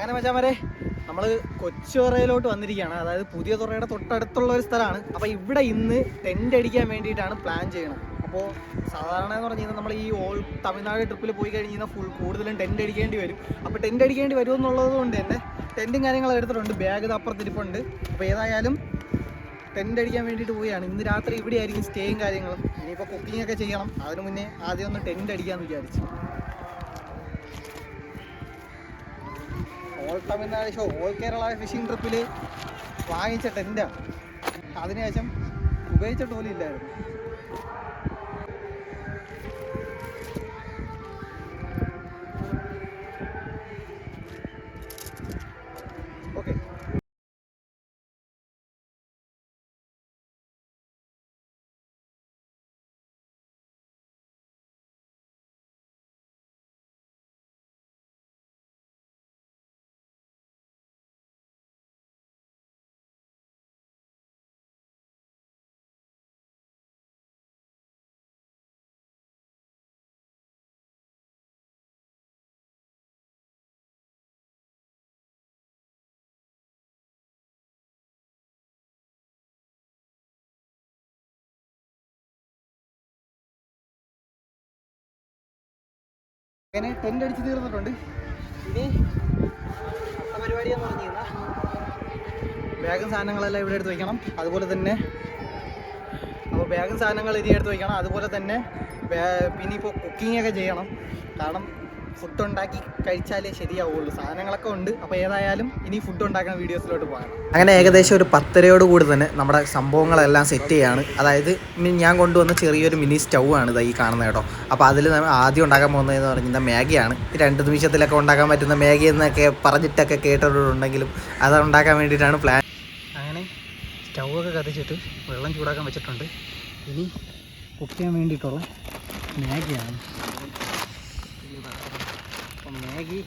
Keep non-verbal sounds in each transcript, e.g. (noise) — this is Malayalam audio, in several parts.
അങ്ങനെ മച്ചാമാരെ നമ്മൾ കൊച്ചുറയിലോട്ട് വന്നിരിക്കുകയാണ്. അതായത് പുതിയ തുറയുടെ തൊട്ടടുത്തുള്ള ഒരു സ്ഥലമാണ്. അപ്പോൾ ഇവിടെ ഇന്ന് ടെന്റ് അടിക്കാൻ വേണ്ടിയിട്ടാണ് പ്ലാൻ ചെയ്യണത്. അപ്പോൾ സാധാരണ എന്ന് പറഞ്ഞു കഴിഞ്ഞാൽ നമ്മൾ ഈ ഓൾ തമിഴ്നാട് ട്രിപ്പിൽ പോയി കഴിഞ്ഞ് കഴിഞ്ഞാൽ ഫുൾ കൂടുതലും ടെന്റ് അടിക്കേണ്ടി വരും. അപ്പോൾ ടെന്റ് അടിക്കേണ്ടി വരും എന്നുള്ളത് കൊണ്ട് തന്നെ ടെന്റും കാര്യങ്ങളും എടുത്തിട്ടുണ്ട്. ബാഗ് അപ്പുറത്തിരിപ്പുണ്ട്. അപ്പോൾ ഏതായാലും ടെന്റ് അടിക്കാൻ വേണ്ടിയിട്ട് പോവുകയാണ്. ഇന്ന് രാത്രി ഇവിടെ ആയിരിക്കും സ്റ്റേയും കാര്യങ്ങളും. ഇനിയിപ്പോൾ കുക്കിംഗ് ഒക്കെ ചെയ്യണം. അതിന് മുന്നേ ആദ്യം ഒന്ന് ടെന്റ് അടിക്കാമെന്ന് വിചാരിച്ചു. All Tamil Nadu show all Kerala fishing ട്രിപ്പിൽ വാങ്ങിച്ച ടെന്റാണ് അതിനുശേഷം ഉപയോഗിച്ചിട്ട് പോലും അങ്ങനെ ടെന്റ് അടിച്ച് തീർന്നിട്ടുണ്ട്? ഇനി പരിപാടി എന്ന് പറഞ്ഞു കഴിഞ്ഞാൽ ബാഗും സാധനങ്ങളെല്ലാം ഇവിടെ എടുത്ത് വയ്ക്കണം അതുപോലെ തന്നെ അപ്പോൾ ബാഗും സാധനങ്ങൾ ഇനി എടുത്ത് വയ്ക്കണം അതുപോലെ തന്നെ പിന്നെ ഇപ്പോൾ കുക്കിംഗ് ഒക്കെ ചെയ്യണം. കാരണം ഫുഡ് ഉണ്ടാക്കി കഴിച്ചാലേ ശരിയാവുള്ളൂ. സാധനങ്ങളൊക്കെ ഉണ്ട്. അപ്പോൾ ഏതായാലും ഇനി ഫുഡ് ഉണ്ടാക്കുന്ന വീഡിയോസിലോട്ട് പോകാം. അങ്ങനെ ഏകദേശം ഒരു പത്തരയോട് കൂടി തന്നെ നമ്മുടെ സംഭവങ്ങളെല്ലാം സെറ്റ് ചെയ്യാണ്. അതായത് ഞാൻ കൊണ്ടുവന്ന ചെറിയൊരു മിനി സ്റ്റൗ ആണ് ഈ കാണുന്നത് കേട്ടോ. അപ്പോൾ അതിൽ ആദ്യം ഉണ്ടാക്കാൻ പോകുന്നതെന്ന് പറഞ്ഞാൽ മാഗിയാണ്. രണ്ട് നിമിഷത്തിലൊക്കെ ഉണ്ടാക്കാൻ പറ്റുന്ന മാഗി എന്നൊക്കെ പറഞ്ഞിട്ടൊക്കെ കേട്ടിട്ടുണ്ടെങ്കിലും അത് ഉണ്ടാക്കാൻ വേണ്ടിയിട്ടാണ് പ്ലാൻ അങ്ങനെ സ്റ്റൗ ഒക്കെ കത്തിച്ചിട്ട് വെള്ളം ചൂടാക്കാൻ വെച്ചിട്ടുണ്ട്. ഇനി കുക്ക് ചെയ്യാൻ വേണ്ടിയിട്ടുള്ള മാഗിയാണ്. അപ്പം മാഗി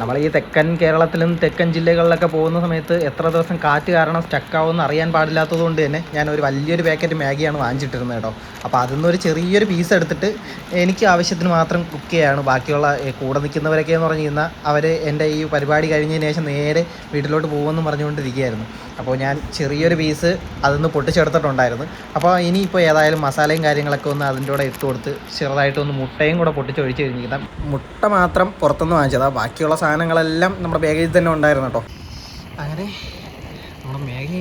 നമ്മൾ ഈ തെക്കൻ കേരളത്തിലും തെക്കൻ ജില്ലകളിലൊക്കെ പോകുന്ന സമയത്ത് എത്ര ദിവസം കാറ്റ് കാരണം സ്റ്റക്കാവുമെന്ന് അറിയാൻ പാടില്ലാത്തത് കൊണ്ട് തന്നെ ഞാൻ ഒരു വലിയൊരു പാക്കറ്റ് മാഗിയാണ് വാങ്ങിച്ചിട്ടിരുന്നത് കേട്ടോ. അപ്പോൾ അതിൽ നിന്നൊരു ചെറിയൊരു പീസ് എടുത്തിട്ട് എനിക്ക് ആവശ്യത്തിന് മാത്രം കുക്ക് ചെയ്യാണ്. ബാക്കിയുള്ള കൂടെ നിൽക്കുന്നവരൊക്കെ എന്ന് പറഞ്ഞു കഴിഞ്ഞാൽ അവർ എന്റെ ഈ പരിപാടി കഴിഞ്ഞതിന് ശേഷം നേരെ വീട്ടിലോട്ട് പോകുമെന്ന് പറഞ്ഞുകൊണ്ടിരിക്കുകയായിരുന്നു. അപ്പോൾ ഞാൻ ചെറിയൊരു പീസ് അതിൽ നിന്ന് പൊട്ടിച്ചെടുത്തിട്ടുണ്ടായിരുന്നു. അപ്പോൾ ഇനിയിപ്പോൾ ഏതായാലും മസാലയും കാര്യങ്ങളൊക്കെ ഒന്ന് അതിന്റെ കൂടെ ഇട്ട് കൊടുത്ത് ചെറുതായിട്ടൊന്ന് മുട്ടയും കൂടെ പൊട്ടിച്ചൊഴിച്ച് കഴിഞ്ഞിരിക്കാം മുട്ട മാത്രം പുറത്തുനിന്ന് വാങ്ങിച്ചതാണ് ബാക്കിയുള്ള സാധനങ്ങളെല്ലാം നമ്മുടെ ബാഗേജിൽ തന്നെ ഉണ്ടായിരുന്നു കേട്ടോ. അങ്ങനെ നമ്മുടെ മാഗി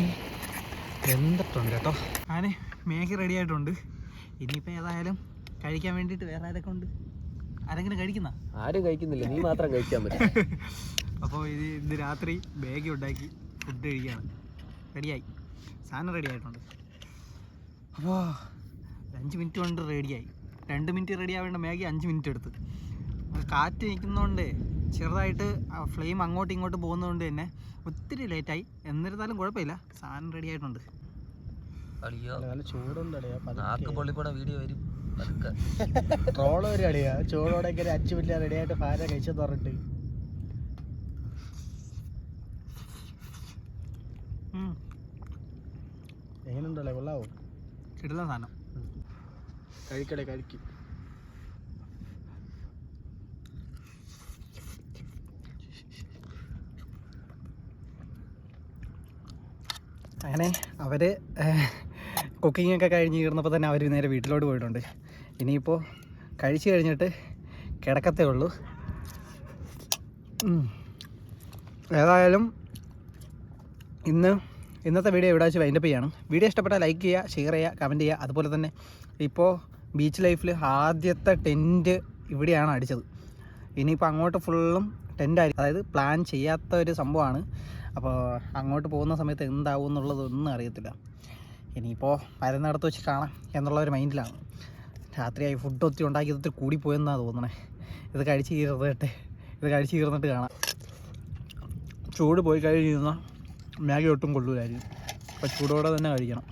എന്തിട്ടുണ്ട് കേട്ടോ. അങ്ങനെ മാഗി റെഡി ആയിട്ടുണ്ട്. ഇനിയിപ്പോൾ ഏതായാലും കഴിക്കാൻ വേണ്ടിയിട്ട് വേറെ ആരൊക്കെ ഉണ്ട്? ആരെങ്കിലും കഴിക്കുന്ന? ആരും കഴിക്കുന്നില്ല. നീ മാത്രം കഴിക്കാൻ പറ്റും. (laughs) അപ്പോൾ ഇത് ഇന്ന് രാത്രി ബാഗ് ഉണ്ടാക്കി ഫുഡ് കഴിക്കുകയാണ്. റെഡിയായി. സാധനം റെഡി ആയിട്ടുണ്ട്. അപ്പോൾ അഞ്ച് മിനിറ്റ് കൊണ്ട് റെഡിയായി രണ്ട് മിനിറ്റ് റെഡി ആവേണ്ട മാഗി അഞ്ച് മിനിറ്റ് എടുത്ത്. കാറ്റ് നിൽക്കുന്നതുകൊണ്ട് ചെറുതായിട്ട് ഫ്ലെയിം അങ്ങോട്ടും ഇങ്ങോട്ടും പോകുന്നതുകൊണ്ട് തന്നെ ഒത്തിരി ലേറ്റായി എന്നിരുന്നാലും കുഴപ്പമില്ല. സാധനം റെഡി ആയിട്ടുണ്ട്. വീഡിയോ വരും? പതുക്കെ. ട്രോൾ ഒരു അടിയാ ചൂടോടെ ഒരു അഞ്ചു മിനിറ്റ് റെഡി ആയിട്ട് ഭാര്യ കഴിച്ചെന്ന് പറഞ്ഞിട്ട്. ഉം, എങ്ങനെയുണ്ടല്ലേ കൊള്ളാവോ? കിടിലൻ സാധനം. കഴിക്കടേ കഴിക്കും. അങ്ങനെ അവർ കുക്കിംഗ് ഒക്കെ കഴിഞ്ഞ് കയറുന്നപ്പോൾ തന്നെ അവർ നേരെ വീട്ടിലോട്ട് പോയിട്ടുണ്ട്. ഇനിയിപ്പോൾ കഴിച്ചു കഴിഞ്ഞിട്ട് കിടക്കത്തേ ഉള്ളൂ. ഏതായാലും ഇന്ന് ഇന്നത്തെ വീഡിയോ ഇവിടെ വെച്ച് വൈൻഡപ്പ് ചെയ്യണം. വീഡിയോ ഇഷ്ടപ്പെട്ടാൽ ലൈക്ക് ചെയ്യുക ഷെയർ ചെയ്യുക കമന്റ് ചെയ്യുക. അതുപോലെ തന്നെ ഇപ്പോൾ ബീച്ച് ലൈഫിൽ ആദ്യത്തെ ടെന്റ് ഇവിടെയാണ് അടിച്ചത്. ഇനിയിപ്പോൾ അങ്ങോട്ട് ഫുള്ളും ടെന്റ് ആയിരിക്കും. അതായത് പ്ലാൻ ചെയ്യാത്ത ഒരു സംഭവമാണ്. അപ്പോൾ അങ്ങോട്ട് പോകുന്ന സമയത്ത് എന്താവും എന്നുള്ളതൊന്നും അറിയത്തില്ല. ഇനിയിപ്പോൾ വരുന്നിടത്ത് വെച്ച് കാണാം എന്നുള്ള ഒരു മൈൻഡിലാണ്. രാത്രിയായി ഫുഡ് ഒത്തിരി ഉണ്ടാക്കി ഒത്തിരി കൂടിപ്പോയെന്നാണ് തോന്നണേ. ഇത് കഴിച്ച് തീർന്നിട്ട് ഇത് കഴിച്ച് തീർന്നിട്ട് കാണാം. ചൂട് പോയി കഴിഞ്ഞിരുന്ന മാഗി ഒട്ടും കൊള്ളൂലായിരിക്കും. അപ്പോൾ ചൂടോടെ തന്നെ കഴിക്കണം.